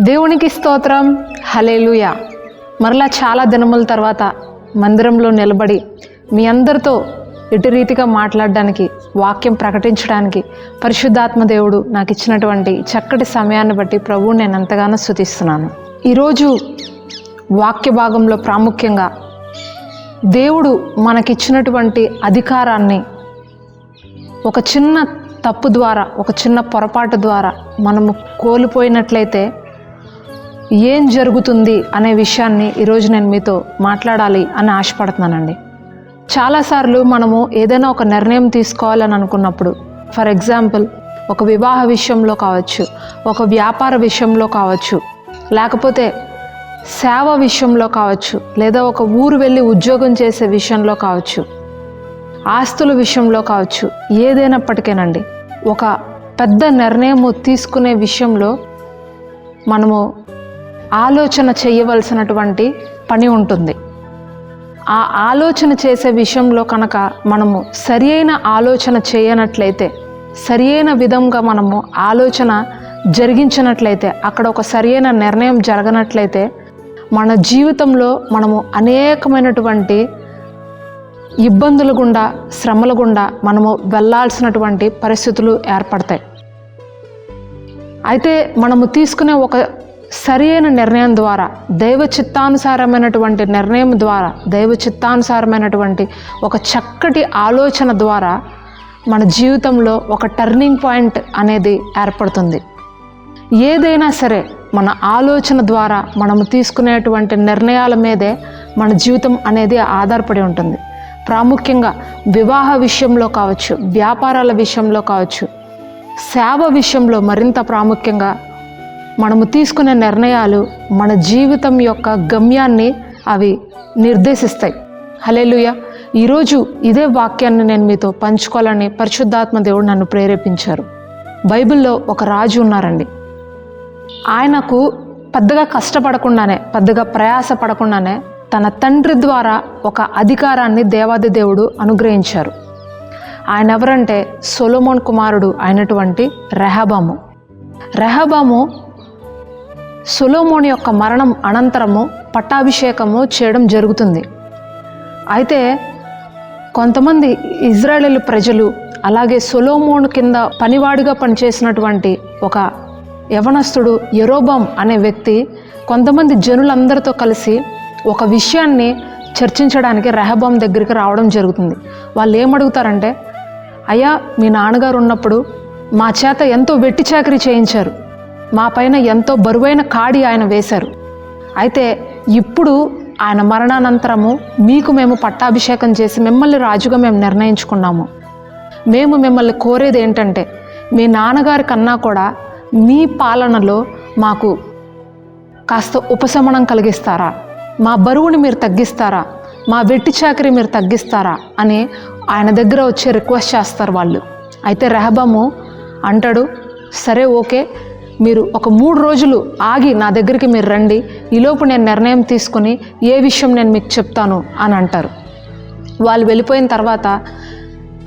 దేవునికి స్తోత్రం. హలేలుయ మరలా చాలా దినముల తర్వాత మందిరంలో నిలబడి మీ అందరితో ఎటు రీతిగా మాట్లాడడానికి వాక్యం ప్రకటించడానికి పరిశుద్ధాత్మ దేవుడు నాకు ఇచ్చినటువంటి చక్కటి సమయాన్ని బట్టి ప్రభువు నేను ఎంతగానో స్థుతిస్తున్నాను ఈరోజు వాక్య భాగంలో ప్రాముఖ్యంగా దేవుడు మనకిచ్చినటువంటి అధికారాన్ని ఒక చిన్న తప్పు ద్వారా ఒక చిన్న పొరపాటు ద్వారా మనము కోల్పోయినట్లయితే ఏం జరుగుతుంది అనే విషయాన్ని ఈరోజు నేను మీతో మాట్లాడాలి అని ఆశపడుతున్నానండి. చాలాసార్లు మనము ఏదైనా ఒక నిర్ణయం తీసుకోవాలని అనుకున్నప్పుడు ఫర్ ఎగ్జాంపుల్ ఒక వివాహ విషయంలో కావచ్చు ఒక వ్యాపార విషయంలో కావచ్చు లేకపోతే సేవ విషయంలో కావచ్చు లేదా ఒక ఊరు వెళ్ళి ఉద్యోగం చేసే విషయంలో కావచ్చు ఆస్తుల విషయంలో కావచ్చు ఏదైనప్పటికేనండి ఒక పెద్ద నిర్ణయం తీసుకునే విషయంలో మనము ఆలోచన చేయవలసినటువంటి పని ఉంటుంది. ఆ ఆలోచన చేసే విషయంలో కనుక మనము సరి అయిన ఆలోచన చేయనట్లయితే సరి అయిన విధంగా మనము ఆలోచన జరిగించినట్లయితే అక్కడ ఒక సరి అయిన నిర్ణయం జరగనట్లయితే మన జీవితంలో మనము అనేకమైనటువంటి ఇబ్బందుల గుండా శ్రమల గుండా మనము వెళ్ళాల్సినటువంటి పరిస్థితులు ఏర్పడతాయి. అయితే మనము తీసుకునే ఒక సరి అయిన నిర్ణయం ద్వారా దైవ చిత్తానుసారమైనటువంటి నిర్ణయం ద్వారా దైవ చిత్తానుసారమైనటువంటి ఒక చక్కటి ఆలోచన ద్వారా మన జీవితంలో ఒక టర్నింగ్ పాయింట్ అనేది ఏర్పడుతుంది. ఏదైనా సరే మన ఆలోచన ద్వారా మనము తీసుకునేటువంటి నిర్ణయాల మీదే మన జీవితం అనేది ఆధారపడి ఉంటుంది. ప్రాముఖ్యంగా వివాహ విషయంలో కావచ్చు వ్యాపారాల విషయంలో కావచ్చు సేవ విషయంలో మరింత ప్రాముఖ్యంగా మనము తీసుకునే నిర్ణయాలు మన జీవితం యొక్క గమ్యాన్ని అవి నిర్దేశిస్తాయి. హలేలుయ ఈరోజు ఇదే వాక్యాన్ని నేను మీతో పంచుకోవాలని పరిశుద్ధాత్మ దేవుడు నన్ను ప్రేరేపించారు. బైబిల్లో ఒక రాజు ఉన్నారండి. ఆయనకు పెద్దగా కష్టపడకుండానే పెద్దగా ప్రయాస పడకుండానే తన తండ్రి ద్వారా ఒక అధికారాన్ని దేవాది దేవుడు అనుగ్రహించారు. ఆయన ఎవరంటే సొలోమోన్ కుమారుడు అయినటువంటి రెహబాము. రెహబాము సులోమోని యొక్క మరణం అనంతరము పట్టాభిషేకము చేయడం జరుగుతుంది. అయితే కొంతమంది ఇజ్రాయేల్ ప్రజలు అలాగే సొలోమోన్ కింద పనివాడిగా పనిచేసినటువంటి ఒక యవనస్తుడు ఎరోబం అనే వ్యక్తి కొంతమంది జనులందరితో కలిసి ఒక విషయాన్ని చర్చించడానికి రెహబాం దగ్గరికి రావడం జరుగుతుంది. వాళ్ళు ఏమడుగుతారంటే అయ్యా మీ నాన్నగారు ఉన్నప్పుడు మా చేత ఎంతో వెట్టి చాకరీ చేయించారు. మా పైన ఎంతో బరువైన కాడి ఆయన వేశారు. అయితే ఇప్పుడు ఆయన మరణానంతరము మీకు మేము పట్టాభిషేకం చేసి మిమ్మల్ని రాజుగా మేము నిర్ణయించుకున్నాము. మేము మిమ్మల్ని కోరేది ఏంటంటే మీ నాన్నగారి కన్నా కూడా మీ పాలనలో మాకు కాస్త ఉపశమనం కలిగిస్తారా? మా బరువుని మీరు తగ్గిస్తారా? మా వెట్టి చాకరీ మీరు తగ్గిస్తారా? అని ఆయన దగ్గర వచ్చి రిక్వెస్ట్ చేస్తారు వాళ్ళు. అయితే రెహబాము అంటాడు సరే ఓకే మీరు ఒక మూడు రోజులు ఆగి నా దగ్గరికి మీరు రండి. ఈలోపు నేను నిర్ణయం తీసుకుని ఏ విషయం నేను మీకు చెప్తాను అని అంటారు. వాళ్ళు వెళ్ళిపోయిన తర్వాత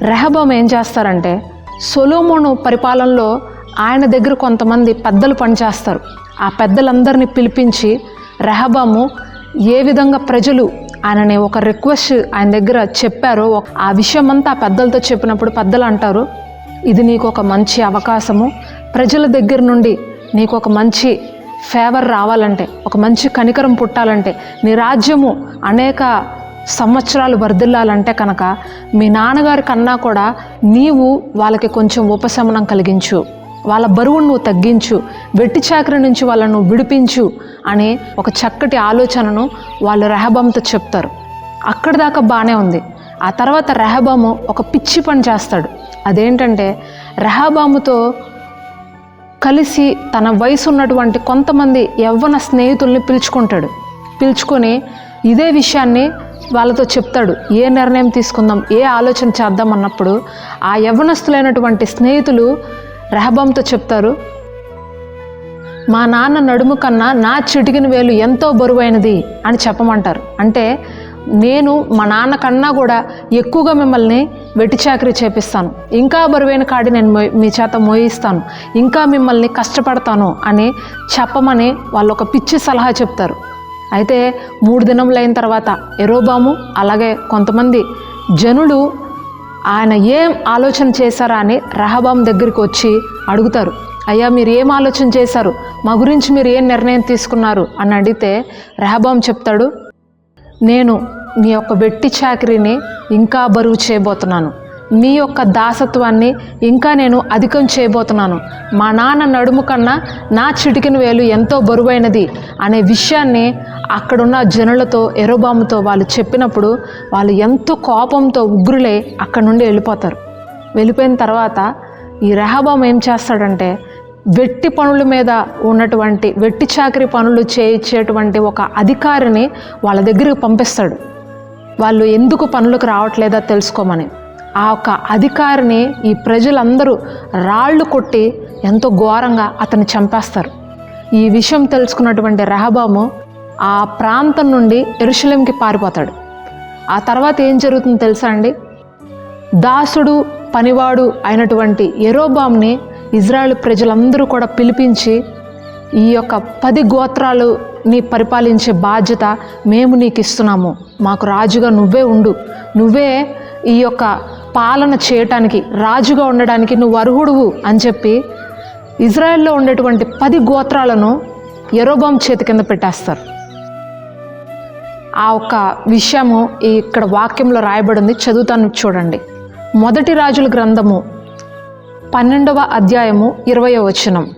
రెహబాం ఏం చేస్తారంటే సొలోమోను పరిపాలనలో ఆయన దగ్గర కొంతమంది పెద్దలు పనిచేస్తారు. ఆ పెద్దలందరినీ పిలిపించి రెహబాము ఏ విధంగా ప్రజలు ఆయనని ఒక రిక్వెస్ట్ ఆయన దగ్గర చెప్పారో ఒక- ఆ విషయం అంతా ఆ పెద్దలతో చెప్పినప్పుడు పెద్దలు అంటారు ఇది నీకు ఒక మంచి అవకాశము ప్రజల దగ్గర నుండి నీకు ఒక మంచి ఫేవర్ రావాలంటే ఒక మంచి కనికరం పుట్టాలంటే నీ రాజ్యము అనేక సంవత్సరాలు వర్ధిల్లాలంటే కనుక మీ నాన్నగారి కన్నా కూడా నీవు వాళ్ళకి కొంచెం ఉపశమనం కలిగించు. వాళ్ళ బరువును నువ్వు తగ్గించు. వెట్టి చాకరి నుంచి వాళ్ళను విడిపించు అనే ఒక చక్కటి ఆలోచనను వాళ్ళు రెహబాంతో చెప్తారు. అక్కడి దాకా బాగానే ఉంది. ఆ తర్వాత రెహబాము ఒక పిచ్చి పని చేస్తాడు. అదేంటంటే రెహబాముతో కలిసి తన వయసు ఉన్నటువంటి కొంతమంది యవ్వన స్నేహితుల్ని పిలుచుకుంటాడు. పిలుచుకొని ఇదే విషయాన్ని వాళ్ళతో చెప్తాడు. ఏ నిర్ణయం తీసుకుందాం ఏ ఆలోచన చేద్దాం అన్నప్పుడు ఆ యవ్వనస్తులైనటువంటి స్నేహితులు రెహబాంతో చెప్తారు మా నాన్న నడుము కన్నా నా చిటికిన వేలు ఎంతో బరువైనది అని చెప్పమంటారు. అంటే నేను మా నాన్న కన్నా కూడా ఎక్కువగా మిమ్మల్ని వెట్టి చాకరీ చేపిస్తాను. ఇంకా బరువైన కాడి నేను మీ చేత మోయిస్తాను. ఇంకా మిమ్మల్ని కష్టపడతాను అని చెప్పమని వాళ్ళు ఒక పిచ్చి సలహా చెప్తారు. అయితే మూడు దినములు అయిన తర్వాత ఎరోబాము అలాగే కొంతమంది జనులు ఆయన ఏం ఆలోచన చేశారా అని రహబాం దగ్గరికి వచ్చి అడుగుతారు. అయ్యా మీరు ఏం ఆలోచన చేశారు? మా గురించి మీరు ఏం నిర్ణయం తీసుకున్నారు? అని అడిగితే రహబాం చెప్తాడు నేను మీ యొక్క వెట్టి చాకరీని ఇంకా బరువు చేయబోతున్నాను. మీ యొక్క దాసత్వాన్ని ఇంకా నేను అధికం చేయబోతున్నాను. మా నాన్న నడుము కన్నా నా చిటికిన వేలు ఎంతో బరువైనది అనే విషయాన్ని అక్కడున్న జనులతో ఎరోబాముతో వాళ్ళు చెప్పినప్పుడు వాళ్ళు ఎంతో కోపంతో ఉగ్రులై అక్కడి నుండి వెళ్ళిపోతారు. వెళ్ళిపోయిన తర్వాత ఈ రెహబాం ఏం చేస్తాడంటే వెట్టి పనుల మీద ఉన్నటువంటి వెట్టి చాకరీ పనులు చేయించేటువంటి ఒక అధికారిని వాళ్ళ దగ్గరికి పంపిస్తాడు. వాళ్ళు ఎందుకు పనులకు రావట్లేదా తెలుసుకోమని. ఆ యొక్క అధికారిని ఈ ప్రజలందరూ రాళ్ళు కొట్టి ఎంతో ఘోరంగా అతన్ని చంపేస్తారు. ఈ విషయం తెలుసుకున్నటువంటి రెహబాము ఆ ప్రాంతం నుండి ఎరుషలేంకి పారిపోతాడు. ఆ తర్వాత ఏం జరుగుతుందో తెలుసా అండి? దాసుడు పనివాడు అయినటువంటి ఎరోబామ్ని ఇజ్రాయెల్ ప్రజలందరూ కూడా పిలిపించి ఈ యొక్క పది గోత్రాలుని పరిపాలించే బాధ్యత మేము నీకు ఇస్తున్నాము. మాకు రాజుగా నువ్వే ఉండు. నువ్వే ఈ యొక్క పాలన చేయటానికి రాజుగా ఉండడానికి నువ్వు అర్హుడువు అని చెప్పి ఇజ్రాయెల్లో ఉండేటువంటి పది గోత్రాలను ఎరోబాం చేతి కింద పెట్టేస్తారు. ఆ ఒక్క విషయము ఇక్కడ వాక్యంలో రాయబడింది. చదువుతాను చూడండి. మొదటి రాజుల గ్రంథము పన్నెండవ అధ్యాయము ఇరవయో వచనం.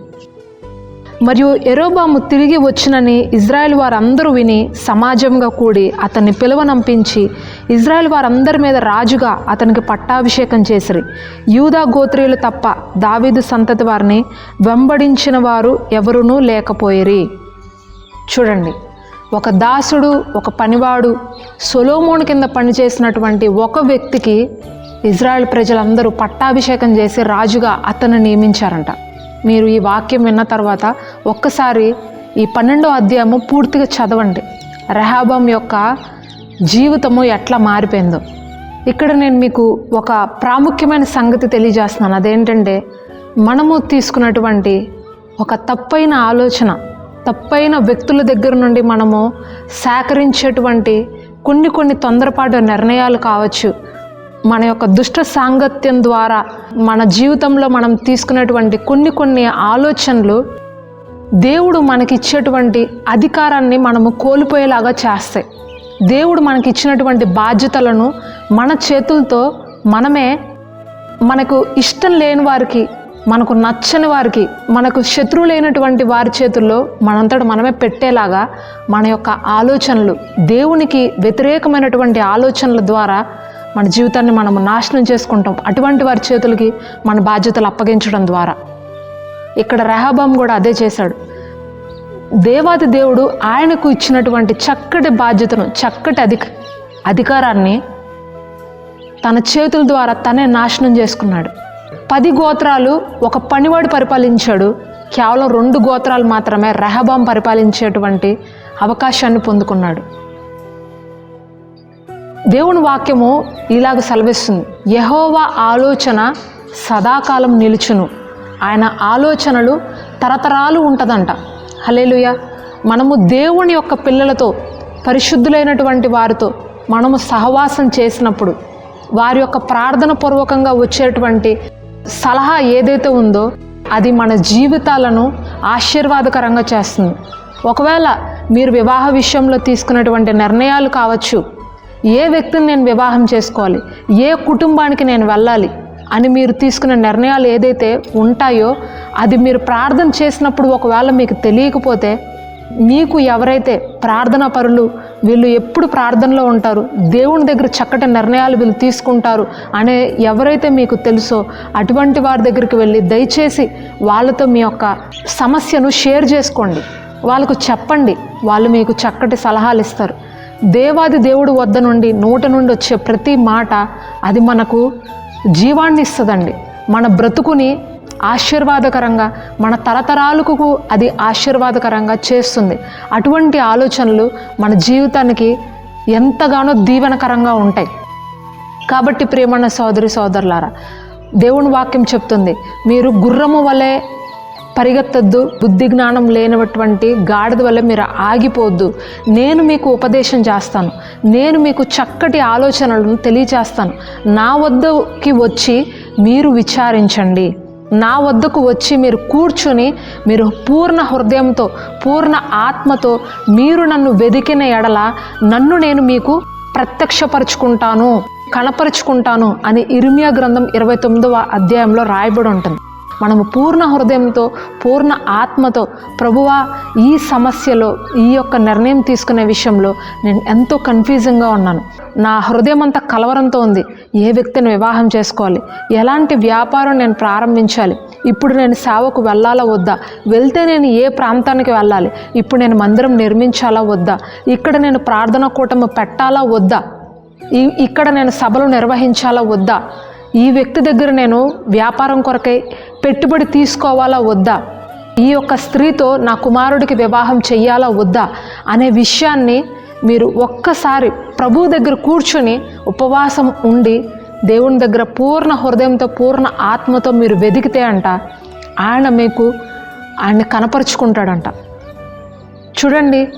మరియు ఎరోబాము తిరిగి వచ్చినని ఇజ్రాయెల్ వారందరూ విని సమాజంగా కూడి అతన్ని పిలువనంపించి ఇజ్రాయెల్ వారందరి మీద రాజుగా అతనికి పట్టాభిషేకం చేసిరి. యూదా గోత్రీయులు తప్ప దావీదు సంతతి వారిని వెంబడించిన వారు ఎవరునూ లేకపోయిరి. చూడండి ఒక దాసుడు ఒక పనివాడు సొలోమోన్ కింద పనిచేసినటువంటి ఒక వ్యక్తికి ఇజ్రాయెల్ ప్రజలందరూ పట్టాభిషేకం చేసి రాజుగా అతను నియమించారంట. మీరు ఈ వాక్యం విన్న తర్వాత ఒక్కసారి ఈ పన్నెండో అధ్యాయము పూర్తిగా చదవండి. రెహాబం యొక్క జీవితము ఎట్లా మారిపోయిందో. ఇక్కడ నేను మీకు ఒక ప్రాముఖ్యమైన సంగతి తెలియజేస్తున్నాను. అదేంటంటే మనము తీసుకున్నటువంటి ఒక తప్పైన ఆలోచన తప్పైన వ్యక్తుల దగ్గర నుండి మనము సేకరించేటువంటి కొన్ని కొన్ని తొందరపాటు నిర్ణయాలు కావచ్చు. మన యొక్క దుష్ట సాంగత్యం ద్వారా మన జీవితంలో మనం తీసుకున్నటువంటి కొన్ని కొన్ని ఆలోచనలు దేవుడు మనకిచ్చేటువంటి అధికారాన్ని మనము కోల్పోయేలాగా చేస్తాయి. దేవుడు మనకి ఇచ్చినటువంటి బాధ్యతలను మన చేతులతో మనమే మనకు ఇష్టం లేని వారికి మనకు నచ్చని వారికి మనకు శత్రువులైనటువంటి వారి చేతుల్లో మనంతట మనమే పెట్టేలాగా మన యొక్క ఆలోచనలు దేవునికి వ్యతిరేకమైనటువంటి ఆలోచనల ద్వారా మన జీవితాన్ని మనము నాశనం చేసుకుంటాం. అటువంటి వారి చేతులకి మన బాధ్యతలు అప్పగించడం ద్వారా. ఇక్కడ రెహబాం కూడా అదే చేశాడు. దేవాది దేవుడు ఆయనకు ఇచ్చినటువంటి చక్కటి బాధ్యతను చక్కటి అధిక అధికారాన్ని తన చేతుల ద్వారా తనే నాశనం చేసుకున్నాడు. పది గోత్రాలు ఒక పనివాడు పరిపాలించాడు. కేవలం రెండు గోత్రాలు మాత్రమే రెహబాం పరిపాలించేటువంటి అవకాశాన్ని పొందుకున్నాడు. దేవుని వాక్యము ఇలాగ సెలవిస్తుంది. యహోవా ఆలోచన సదాకాలం నిలుచును. ఆయన ఆలోచనలు తరతరాలు ఉంటుందంట. హలేలుయ మనము దేవుని యొక్క పిల్లలతో పరిశుద్ధులైనటువంటి వారితో మనము సహవాసం చేసినప్పుడు వారి యొక్క ప్రార్థన పూర్వకంగా వచ్చేటువంటి సలహా ఏదైతే ఉందో అది మన జీవితాలను ఆశీర్వాదకరంగా చేస్తుంది. ఒకవేళ మీరు వివాహ విషయంలో తీసుకున్నటువంటి నిర్ణయాలు కావచ్చు ఏ వ్యక్తిని నేను వివాహం చేసుకోవాలి? ఏ కుటుంబానికి నేను వెళ్ళాలి? అని మీరు తీసుకున్న నిర్ణయాలు ఏదైతే ఉంటాయో అది మీరు ప్రార్థన చేసినప్పుడు ఒకవేళ మీకు తెలియకపోతే మీకు ఎవరైతే ప్రార్థన పరులు వీళ్ళు ఎప్పుడు ప్రార్థనలో ఉంటారు దేవుని దగ్గర చక్కటి నిర్ణయాలు వీళ్ళు తీసుకుంటారు అనే ఎవరైతే మీకు తెలుసో అటువంటి వారి దగ్గరికి వెళ్ళి దయచేసి వాళ్ళతో మీ యొక్క సమస్యను షేర్ చేసుకోండి. వాళ్ళకు చెప్పండి. వాళ్ళు మీకు చక్కటి సలహాలు ఇస్తారు. దేవాది దేవుడు వద్ద నుండి నోట నుండి వచ్చే ప్రతి మాట అది మనకు జీవాన్ని ఇస్తుందండి. మన బ్రతుకుని ఆశీర్వాదకరంగా మన తరతరాలకు అది ఆశీర్వాదకరంగా చేస్తుంది. అటువంటి ఆలోచనలు మన జీవితానికి ఎంతగానో దీవెనకరంగా ఉంటాయి. కాబట్టి ప్రేమన్న సోదరి సోదరులారా దేవుని వాక్యం చెప్తుంది మీరు గుర్రము వలె పరిగెత్తద్దు. బుద్ధి జ్ఞానం లేనటువంటి గాడిద వల్ల మీరు ఆగిపోవద్దు. నేను మీకు ఉపదేశం చేస్తాను. నేను మీకు చక్కటి ఆలోచనలను తెలియచేస్తాను. నా వద్దకి వచ్చి మీరు విచారించండి. నా వద్దకు వచ్చి మీరు కూర్చుని మీరు పూర్ణ హృదయంతో పూర్ణ ఆత్మతో మీరు నన్ను వెదికిన ఎడల నన్ను నేను మీకు ప్రత్యక్షపరుచుకుంటాను కనపరుచుకుంటాను అని ఇర్మియా గ్రంథం ఇరవై తొమ్మిదవ అధ్యాయంలో రాయబడి ఉంటుంది. మనము పూర్ణ హృదయంతో పూర్ణ ఆత్మతో ప్రభువా ఈ సమస్యలో ఈ యొక్క నిర్ణయం తీసుకునే విషయంలో నేను ఎంతో కన్ఫ్యూజింగ్గా ఉన్నాను. నా హృదయం అంతా కలవరంతో ఉంది. ఏ వ్యక్తిని వివాహం చేసుకోవాలి? ఎలాంటి వ్యాపారం నేను ప్రారంభించాలి? ఇప్పుడు నేను సేవకు వెళ్ళాలా వద్దా? వెళ్తే నేను ఏ ప్రాంతానికి వెళ్ళాలి? ఇప్పుడు నేను మందిరం నిర్మించాలా వద్దా? ఇక్కడ నేను ప్రార్థన కూటమి పెట్టాలా వద్దా? ఇక్కడ నేను సభలు నిర్వహించాలా వద్దా? ఈ వ్యక్తి దగ్గర నేను వ్యాపారం కొరకై పెట్టుబడి తీసుకోవాలా వద్దా? ఈ యొక్క స్త్రీతో నా కుమారుడికి వివాహం చెయ్యాలా వద్దా? అనే విషయాన్ని మీరు ఒక్కసారి ప్రభు దగ్గర కూర్చుని ఉపవాసం ఉండి దేవుని దగ్గర పూర్ణ హృదయంతో పూర్ణ ఆత్మతో మీరు వెదికితే అంట ఆయన మీకు ఆయన్ని కనపరుచుకుంటాడంట. చూడండి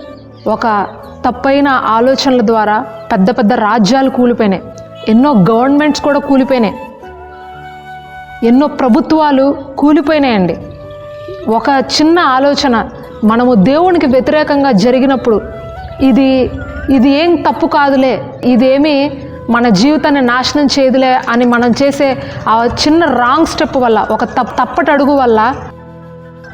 ఒక తప్పైన ఆలోచనల ద్వారా పెద్ద పెద్ద రాజ్యాలు కూలిపోయినాయి. ఎన్నో గవర్నమెంట్స్ కూడా కూలిపోయినాయి. ఎన్నో ప్రభుత్వాలు కూలిపోయినాయండి. ఒక చిన్న ఆలోచన మనము దేవునికి వ్యతిరేకంగా జరిగినప్పుడు ఇది ఇది ఏం తప్పు కాదులే ఇదేమి మన జీవితాన్ని నాశనం చేయదులే అని మనం చేసే ఆ చిన్న రాంగ్ స్టెప్ వల్ల ఒక తప్ తప్పటి అడుగు వల్ల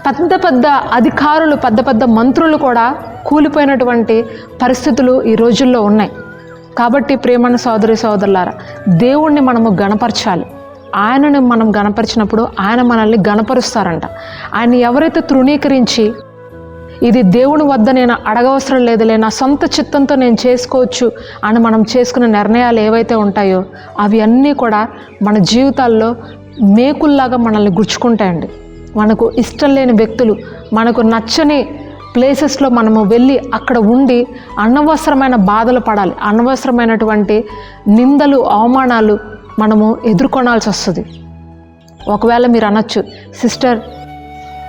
పెద్ద పెద్ద అధికారులు పెద్ద పెద్ద మంత్రులు కూడా కూలిపోయినటువంటి పరిస్థితులు ఈ రోజుల్లో ఉన్నాయి. కాబట్టి ప్రేమణ సోదరి సోదరులారా దేవుణ్ణి మనము గణపరచాలి. ఆయనను మనం గణపరిచినప్పుడు ఆయన మనల్ని గణపరుస్తారంట. ఆయన ఎవరైతే తృణీకరించి ఇది దేవుని వద్ద నేను అడగవసరం లేదులే నా సొంత చిత్తంతో నేను చేసుకోవచ్చు అని మనం చేసుకునే నిర్ణయాలు ఏవైతే ఉంటాయో అవి అన్నీ కూడా మన జీవితాల్లో మేకుల్లాగా మనల్ని గుచ్చుకుంటాయండి. మనకు ఇష్టం లేని వ్యక్తులు మనకు నచ్చని ప్లేసెస్లో మనము వెళ్ళి అక్కడ ఉండి అనవసరమైన బాధలు పడాలి. అనవసరమైనటువంటి నిందలు అవమానాలు మనము ఎదుర్కొనాల్సి వస్తుంది. ఒకవేళ మీరు అనొచ్చు సిస్టర్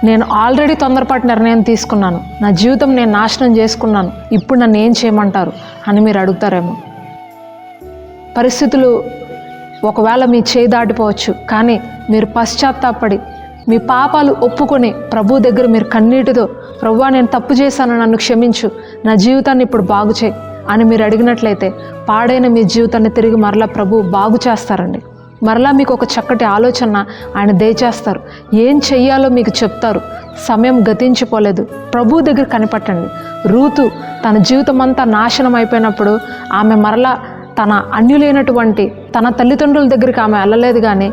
నేను ఆల్రెడీ తొందరపాటు నిర్ణయం తీసుకున్నాను. నా జీవితం నేను నాశనం చేసుకున్నాను. ఇప్పుడు నన్ను ఏం చేయమంటారు? అని మీరు అడుగుతారేమో. పరిస్థితులు ఒకవేళ మీ చేయి దాటిపోవచ్చు కానీ మీరు పశ్చాత్తాపడి మీ పాపాలు ఒప్పుకొని ప్రభు దగ్గర మీరు కన్నీటితో ప్రభువా నేను తప్పు చేశాను నన్ను క్షమించు. నా జీవితాన్ని ఇప్పుడు బాగు చేయి అని మీరు అడిగినట్లయితే పాడైన మీ జీవితాన్ని తిరిగి మరలా ప్రభు బాగు చేస్తారండి. మరలా మీకు ఒక చక్కటి ఆలోచన ఆయన దయచేస్తారు. ఏం చెయ్యాలో మీకు చెప్తారు. సమయం గతించిపోలేదు. ప్రభు దగ్గర కనిపెట్టండి. రూతు తన జీవితం అంతా నాశనం అయిపోయినప్పుడు ఆమె మరలా తన అన్యులైనటువంటి తన తల్లిదండ్రుల దగ్గరికి ఆమె వెళ్ళలేదు కానీ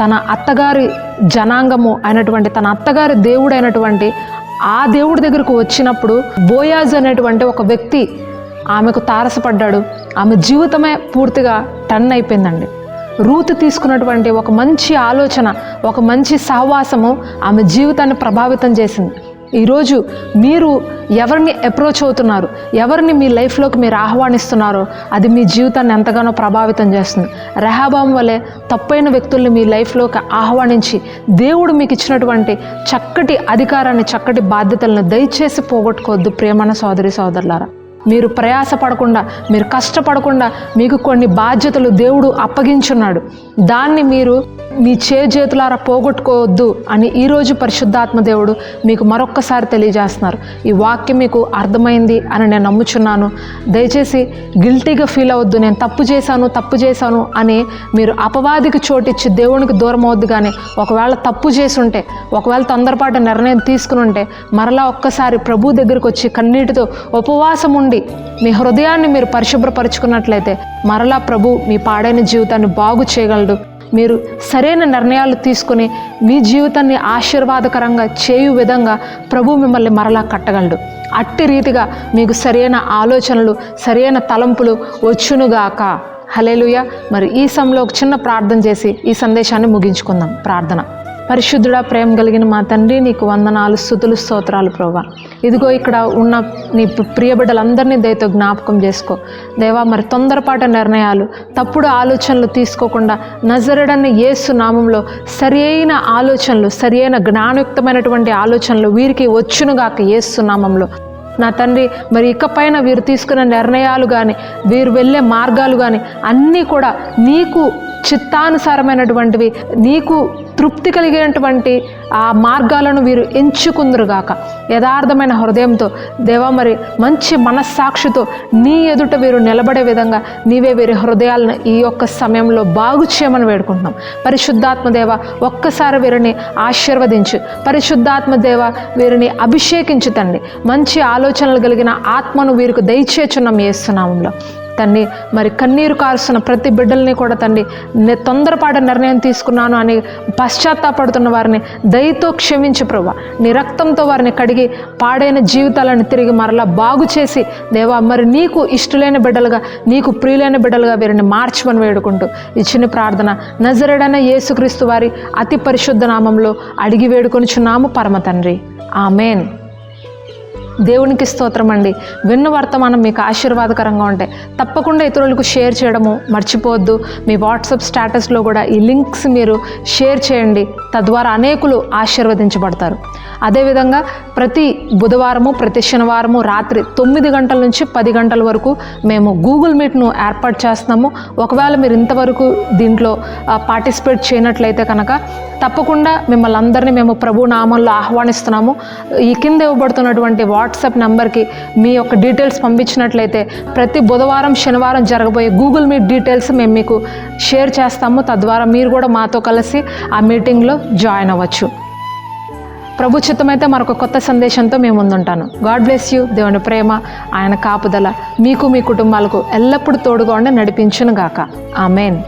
తన అత్తగారి జనాంగము అయినటువంటి తన అత్తగారి దేవుడు అయినటువంటి ఆ దేవుడి దగ్గరకు వచ్చినప్పుడు బోయాజ్ అనేటువంటి ఒక వ్యక్తి ఆమెకు తారసపడ్డాడు. ఆమె జీవితమే పూర్తిగా టన్ అయిపోయిందండి. రూతు తీసుకున్నటువంటి ఒక మంచి ఆలోచన ఒక మంచి సహవాసము ఆమె జీవితాన్ని ప్రభావితం చేసింది. ఈరోజు మీరు ఎవరిని అప్రోచ్ అవుతున్నారు? ఎవరిని మీ లైఫ్లోకి మీరు ఆహ్వానిస్తున్నారో? అది మీ జీవితాన్ని ఎంతగానో ప్రభావితం చేస్తుంది. రెహాబాం వలె తప్పైన వ్యక్తుల్ని మీ లైఫ్లోకి ఆహ్వానించి దేవుడు మీకు ఇచ్చినటువంటి చక్కటి అధికారాన్ని చక్కటి బాధ్యతలను దయచేసి పోగొట్టుకోవద్దు ప్రేమన సోదరి సోదరులారా. మీరు ప్రయాసపడకుండా మీరు కష్టపడకుండా మీకు కొన్ని బాధ్యతలు దేవుడు అప్పగించున్నాడు. దాన్ని మీరు మీ చేతులారా పోగొట్టుకోవద్దు అని ఈరోజు పరిశుద్ధాత్మ దేవుడు మీకు మరొక్కసారి తెలియజేస్తున్నారు. ఈ వాక్యం మీకు అర్థమైంది అని నేను నమ్ముచున్నాను. దయచేసి గిల్టీగా ఫీల్ అవ్వద్దు. నేను తప్పు చేశాను తప్పు చేశాను అని మీరు అపవాదికి చోటిచ్చి దేవునికి దూరం అవద్దు కానీ ఒకవేళ తప్పు చేసి ఉంటే ఒకవేళ తొందరపాటు నిర్ణయం తీసుకుని ఉంటే మరలా ఒక్కసారి ప్రభు దగ్గరికి వచ్చి కన్నీటితో ఉపవాసం ఉండి మీ హృదయాన్ని మీరు పరిశుభ్రపరుచుకున్నట్లయితే మరలా ప్రభు మీ పాడైన జీవితాన్ని బాగు చేయగలడు. మీరు సరైన నిర్ణయాలు తీసుకుని మీ జీవితాన్ని ఆశీర్వాదకరంగా చేయు విధంగా ప్రభు మిమ్మల్ని మరలా కట్టగలడు. అట్టి రీతిగా మీకు సరైన ఆలోచనలు సరైన తలంపులు వచ్చునుగాక. హలేలుయ మరి ఈ సమయంలో ఒక చిన్న ప్రార్థన చేసి ఈ సందేశాన్ని ముగించుకుందాం. ప్రార్థన. పరిశుద్ధుడా ప్రేమ కలిగిన మా తండ్రి నీకు వందనాలు స్థుతులు స్తోత్రాలు ప్రభా ఇదిగో ఇక్కడ ఉన్న నీ ప్రియబిడ్డలందరినీ దయతో జ్ఞాపకం చేసుకో. దేవా మరి తొందరపాటు నిర్ణయాలు తప్పుడు ఆలోచనలు తీసుకోకుండా నజరడని యేసు నామంలో సరి అయిన ఆలోచనలు సరి అయిన జ్ఞానయుక్తమైనటువంటి ఆలోచనలు వీరికి వచ్చునుగాక యేసు నామంలో. నా తండ్రి మరి ఇకపైన వీరు తీసుకున్న నిర్ణయాలు కానీ వీరు వెళ్ళే మార్గాలు కానీ అన్నీ కూడా నీకు చిత్తానుసారమైనటువంటివి నీకు తృప్తి కలిగేటువంటి ఆ మార్గాలను వీరు ఎంచుకుందరుగాక. యథార్థమైన హృదయంతో దేవా మరి మంచి మనస్సాక్షితో నీ ఎదుట వీరు నిలబడే విధంగా నీవే వీరి హృదయాలను ఈ యొక్క సమయంలో బాగు చేయమని వేడుకుంటున్నాం. పరిశుద్ధాత్మ దేవ ఒక్కసారి వీరిని ఆశీర్వదించు. పరిశుద్ధాత్మ దేవ వీరిని అభిషేకించు తండ్రి. మంచి ఆలోచనలు కలిగిన ఆత్మను వీరికి దయచేచున్నాం ఏస్తున్నాములో తండ్రి మరి కన్నీరు కారుస్తున్న ప్రతి బిడ్డల్ని కూడా తండ్రి నే తొందరపాటు నిర్ణయం తీసుకున్నాను అని పశ్చాత్తాపడుతున్న వారిని దయతో క్షమించు ప్రభా. నీ రక్తంతో వారిని కడిగి పాడైన జీవితాలను తిరిగి మరలా బాగు చేసి దేవా మరి నీకు ఇష్టలైన బిడ్డలుగా నీకు ప్రియులైన బిడ్డలుగా వీరిని మార్చమని వేడుకుంటూ ఇచ్చిన ప్రార్థన నజరడైన యేసుక్రీస్తు వారి అతి పరిశుద్ధ నామంలో అడిగి వేడుకొనిచున్నాము పరమ తండ్రి. ఆమెన్. దేవునికి స్తోత్రం అండి. విన్న వర్తమానం మీకు ఆశీర్వాదకరంగా ఉంటే తప్పకుండా ఇతరులకు షేర్ చేయడము మర్చిపోవద్దు. మీ వాట్సాప్ స్టేటస్లో కూడా ఈ లింక్స్ మీరు షేర్ చేయండి. తద్వారా అనేకులు ఆశీర్వదించబడతారు. అదేవిధంగా ప్రతి బుధవారము ప్రతి శనివారము రాత్రి తొమ్మిది గంటల నుంచి పది గంటల వరకు మేము గూగుల్ మీట్ను ఏర్పాటు చేస్తున్నాము. ఒకవేళ మీరు ఇంతవరకు దీంట్లో పార్టిసిపేట్ చేయనట్లయితే కనుక తప్పకుండా మిమ్మల్ని అందరినీ మేము ప్రభు నామంలో ఆహ్వానిస్తున్నాము. ఈ కింద ఇవ్వబడుతున్నటువంటి వాట్సాప్ నెంబర్కి మీ యొక్క డీటెయిల్స్ పంపించినట్లయితే ప్రతి బుధవారం శనివారం జరగబోయే గూగుల్ మీట్ డీటెయిల్స్ మేము మీకు షేర్ చేస్తాము. తద్వారా మీరు కూడా మాతో కలిసి ఆ మీటింగ్లో జాయిన్ అవ్వచ్చు. ప్రభు చిత్తమైతే మరొక కొత్త సందేశంతో మేము ముందుంటాను. గాడ్ బ్లెస్ యూ దేవుని ప్రేమ ఆయన కాపుదల మీకు మీ కుటుంబాలకు ఎల్లప్పుడూ తోడుగా ఉండి నడిపించును గాక ఆమెన్.